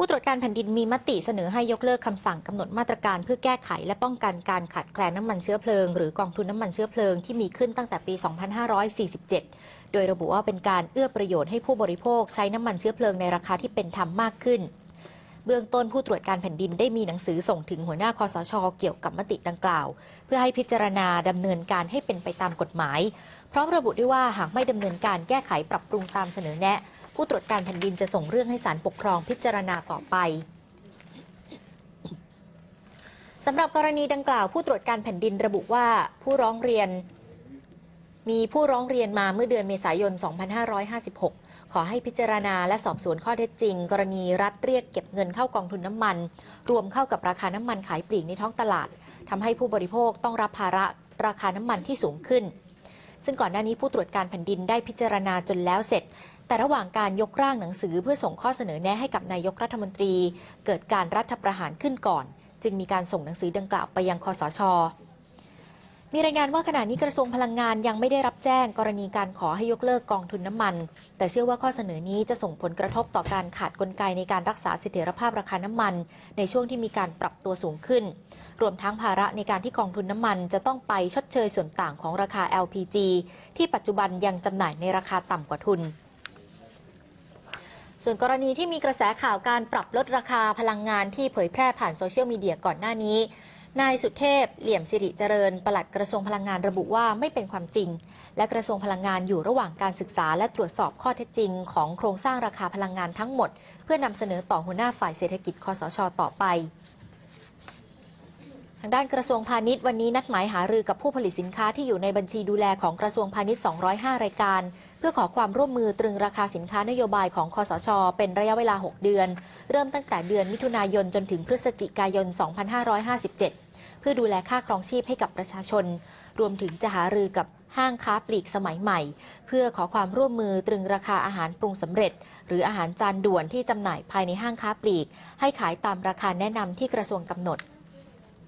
ผู้ตรวจการแผ่นดินมีมติเสนอให้ยกเลิกคำสั่งกำหนดมาตรการเพื่อแก้ไข และป้องกันการขาดแคลนน้ำมันเชื้อเพลิง หรือกองทุนน้ำมันเชื้อเพลิงที่มีขึ้นตั้งแต่ปี 2547 โดยระบุว่าเป็นการเอื้อประโยชน์ให้ผู้บริโภคใช้น้ำมันเชื้อเพลิงในราคาที่เป็นธรรมมากขึ้นเบื้องต้นผู้ตรวจการแผ่นดินได้มีหนังสือส่งถึงหัวหน้าคอสช เกี่ยวกับมติดังกล่าว เพื่อให้พิจารณาดำเนินการให้เป็นไปตามกฎหมาย พร้อมระบุด้วยว่าหากไม่ดำเนินการแก้ไขปรับปรุงตามเสนอแนะ ผู้ตรวจการแผ่นดินจะส่งเรื่องให้ศาลปกครองพิจารณาต่อไปสำหรับกรณีดังกล่าวผู้ตรวจการแผ่นดินระบุว่าผู้ร้องเรียน มีผู้ร้องเรียนมาเมื่อเดือนเมษายน 2556 ขอให้พิจารณาและสอบสวนข้อเท็จจริง กรณีรัฐเรียกเก็บเงินเข้ากองทุนน้ำมัน รวมเข้ากับราคาน้ำมันขายปลีกในท้องตลาดทำให้ผู้บริโภคต้องรับภาระราคาน้ำมันที่สูงขึ้น ซึ่งก่อนหน้านี้ผู้ตรวจการแผ่นดินได้พิจารณาจนแล้วเสร็จ แต่ระหว่างการยกร่างหนังสือเพื่อส่งข้อเสนอแนะให้กับนายกรัฐมนตรี เกิดการรัฐประหารขึ้นก่อน จึงมีการส่งหนังสือดังกล่าวไปยังคอสชมีรายงานว่าขณะนี้กระทรวงพลังงานยังไม่ได้รับแจ้งกรณีการขอให้ยกเลิกกองทุนน้ำมัน แต่เชื่อว่าข้อเสนอนี้จะส่งผลกระทบต่อการขาดกลไกในการรักษาเสถียรภาพราคาน้ำมัน ในช่วงที่มีการปรับตัวสูงขึ้น รวมทั้งภาระในการที่กองทุนน้ำมัน จะต้องไปชดเชยส่วนต่างของราคา LPG ที่ปัจจุบันยังจำหน่ายในราคาต่ำกว่าทุน ส่วนกรณีที่มีกระแสข่าวการปรับลดราคาพลังงานที่เผยแพร่ผ่านโซเชียลมีเดียก่อนหน้านี้ นายสุเทพ เหลี่ยมสิริเจริญ ปลัดกระทรวงพลังงานระบุว่าไม่เป็นความจริง และกระทรวงพลังงานอยู่ระหว่างการศึกษา และตรวจสอบข้อเท็จจริง ของโครงสร้างราคาพลังงานทั้งหมด เพื่อนำเสนอต่อหัวหน้าฝ่ายเศรษฐกิจคอสชต่อไป ทางด้านกระทรวงพาณิชย์วันนี้นัดหมายหารือกับผู้ผลิตสินค้าที่อยู่ในบัญชีดูแลของกระทรวงพาณิชย์ 205 รายการ เพื่อขอความร่วมมือตรึงราคาสินค้านโยบายของคอสช เป็นระยะเวลา 6 เดือน เริ่มตั้งแต่เดือนมิถุนายนจนถึงพฤศจิกายน 2557 เพื่อดูแลค่าครองชีพให้กับประชาชน รวมถึงจะหารือกับห้างค้าปลีกสมัยใหม่ เพื่อขอความร่วมมือตรึงราคาอาหารปรุงสำเร็จ หรืออาหารจานด่วนที่จำหน่ายภายในห้างค้าปลีก ให้ขายตามราคาแนะนำที่กระทรวงกำหนด